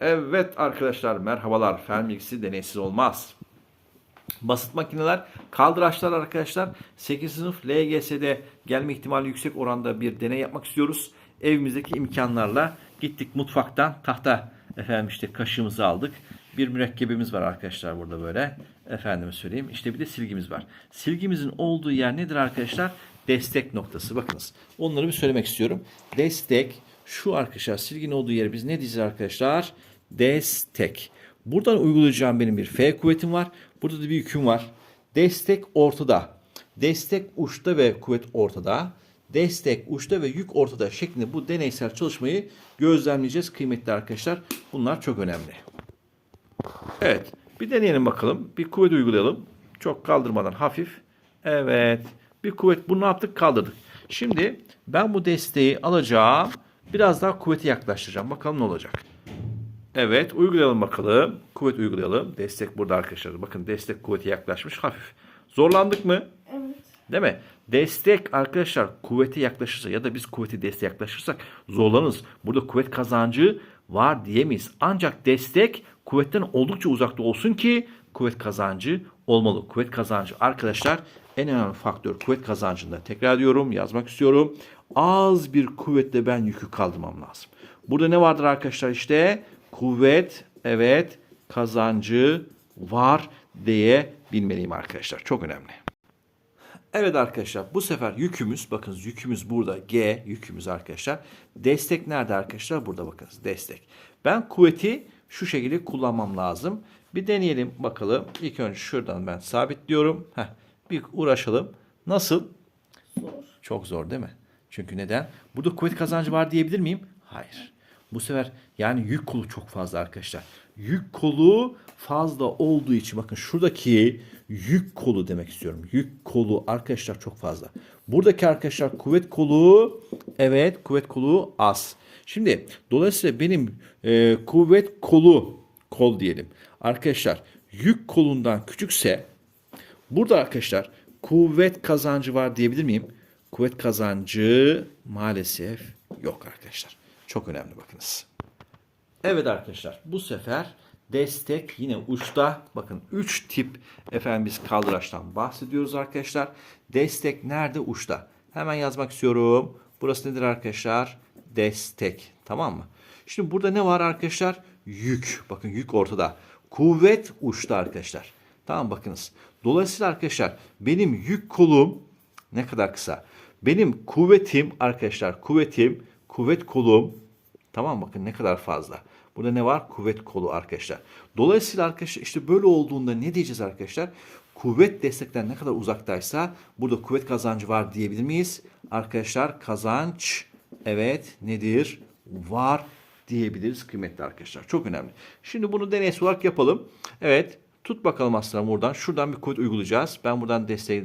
Evet arkadaşlar merhabalar. Bilgisi deneysiz olmaz. Basit makineler, kaldıraçlar arkadaşlar. 8 sınıf LGS'de gelme ihtimali yüksek oranda bir deney yapmak istiyoruz. Evimizdeki imkanlarla gittik mutfaktan tahta efendim işte kaşığımızı aldık. Bir mürekkebimiz var arkadaşlar burada böyle. Efendime söyleyeyim. İşte bir de silgimiz var. Silgimizin olduğu yer nedir arkadaşlar? Destek noktası. Bakınız. Onları bir söylemek istiyorum. Destek şu arkadaşlar silginin olduğu yere biz ne diyeceğiz arkadaşlar? Destek. Buradan uygulayacağım benim bir F kuvvetim var. Burada da bir yüküm var. Destek ortada. Destek uçta ve kuvvet ortada. Destek uçta ve yük ortada şeklinde bu deneysel çalışmayı gözlemleyeceğiz kıymetli arkadaşlar. Bunlar çok önemli. Evet. Bir deneyelim bakalım. Bir kuvvet uygulayalım. Çok kaldırmadan hafif. Evet. Bir kuvvet. Bunu ne yaptık? Kaldırdık. Şimdi ben bu desteği alacağım. Biraz daha kuvveti yaklaştıracağım. Bakalım ne olacak. Evet. Uygulayalım bakalım. Kuvvet uygulayalım. Destek burada arkadaşlar. Bakın destek kuvveti yaklaşmış. Hafif. Zorlandık mı? Evet. Değil mi? Destek arkadaşlar kuvvete yaklaşırsa ya da biz kuvveti desteğe yaklaşırsak zorlanırız. Burada kuvvet kazancı var diyemeyiz. Ancak destek kuvvetten oldukça uzakta olsun ki kuvvet kazancı olmalı. Kuvvet kazancı arkadaşlar en önemli faktör kuvvet kazancında tekrar diyorum yazmak istiyorum. Az bir kuvvetle ben yükü kaldırmam lazım. Burada ne vardır arkadaşlar işte kuvvet evet kazancı var diye bilmeliyim arkadaşlar. Çok önemli. Evet arkadaşlar bu sefer yükümüz bakınız yükümüz burada G yükümüz arkadaşlar. Destek nerede arkadaşlar? Burada bakınız destek. Ben kuvveti şu şekilde kullanmam lazım. Bir deneyelim bakalım. İlk önce şuradan ben sabitliyorum. Heh, bir uğraşalım. Nasıl? Zor. Çok zor değil mi? Çünkü neden? Burada kuvvet kazancı var diyebilir miyim? Hayır. Bu sefer yani yük kolu çok fazla arkadaşlar. Yük kolu fazla olduğu için bakın şuradaki yük kolu demek istiyorum. Yük kolu arkadaşlar çok fazla. Buradaki arkadaşlar kuvvet kolu evet kuvvet kolu az. Şimdi dolayısıyla benim e, kuvvet kolu kol diyelim. Arkadaşlar yük kolundan küçükse Burada arkadaşlar kuvvet kazancı var diyebilir miyim? Kuvvet kazancı maalesef yok arkadaşlar. Çok önemli bakınız. Evet arkadaşlar bu sefer destek yine uçta. Bakın 3 tip efendim biz kaldıraçtan bahsediyoruz arkadaşlar. Destek nerede? Uçta. Hemen yazmak istiyorum. Burası nedir arkadaşlar? Destek. Tamam mı? Şimdi burada ne var arkadaşlar? Yük. Bakın yük ortada. Kuvvet uçta arkadaşlar. Tamam bakınız. Dolayısıyla arkadaşlar benim yük kolum ne kadar kısa? Benim kuvvetim arkadaşlar kuvvetim, kuvvet kolum tamam bakın ne kadar fazla. Burada ne var? Kuvvet kolu arkadaşlar. Dolayısıyla arkadaşlar işte böyle olduğunda ne diyeceğiz arkadaşlar? Kuvvet destekten ne kadar uzaktaysa burada kuvvet kazancı var diyebilir miyiz? Arkadaşlar kazanç evet nedir? Var diyebiliriz kıymetli arkadaşlar. Çok önemli. Şimdi bunu deneysel olarak yapalım. Evet tut bakalım aslanım buradan. Şuradan bir kuvvet uygulayacağız. Ben buradan desteği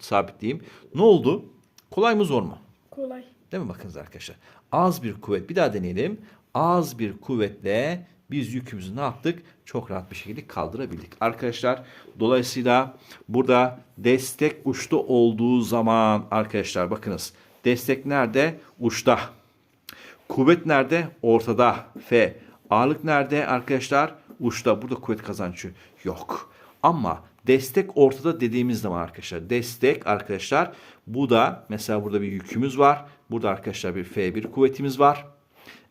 sabitleyeyim. Ne oldu? Kolay mı zor mu? Kolay. Değil mi bakınız arkadaşlar? Az bir kuvvet. Bir daha deneyelim. Az bir kuvvetle biz yükümüzü ne yaptık? Çok rahat bir şekilde kaldırabildik. Arkadaşlar dolayısıyla burada destek uçta olduğu zaman arkadaşlar bakınız. Destek nerede? Uçta. Kuvvet nerede? Ortada. F. Ağırlık nerede arkadaşlar? Uçta. Burada kuvvet kazancı yok. Ama destek ortada dediğimiz zaman arkadaşlar. Destek arkadaşlar. Bu da mesela burada bir yükümüz var. Burada arkadaşlar bir F1 kuvvetimiz var.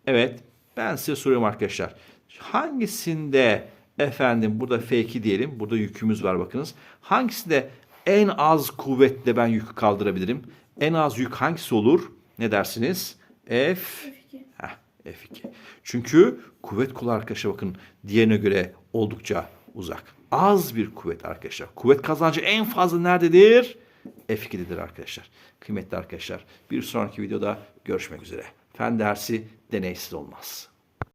Evet. Ben size soruyorum arkadaşlar. Hangisinde efendim burada F2 diyelim. Burada yükümüz var bakınız. Hangisinde en az kuvvetle ben yükü kaldırabilirim? En az yük hangisi olur? Ne dersiniz? F F2. Heh, F2. Çünkü kuvvet kolu arkadaşlar bakın diğerine göre oldukça uzak. Az bir kuvvet arkadaşlar. Kuvvet kazancı en fazla nerededir? F2'dedir arkadaşlar. Kıymetli arkadaşlar bir sonraki videoda görüşmek üzere. Fen dersi deneysiz olmaz.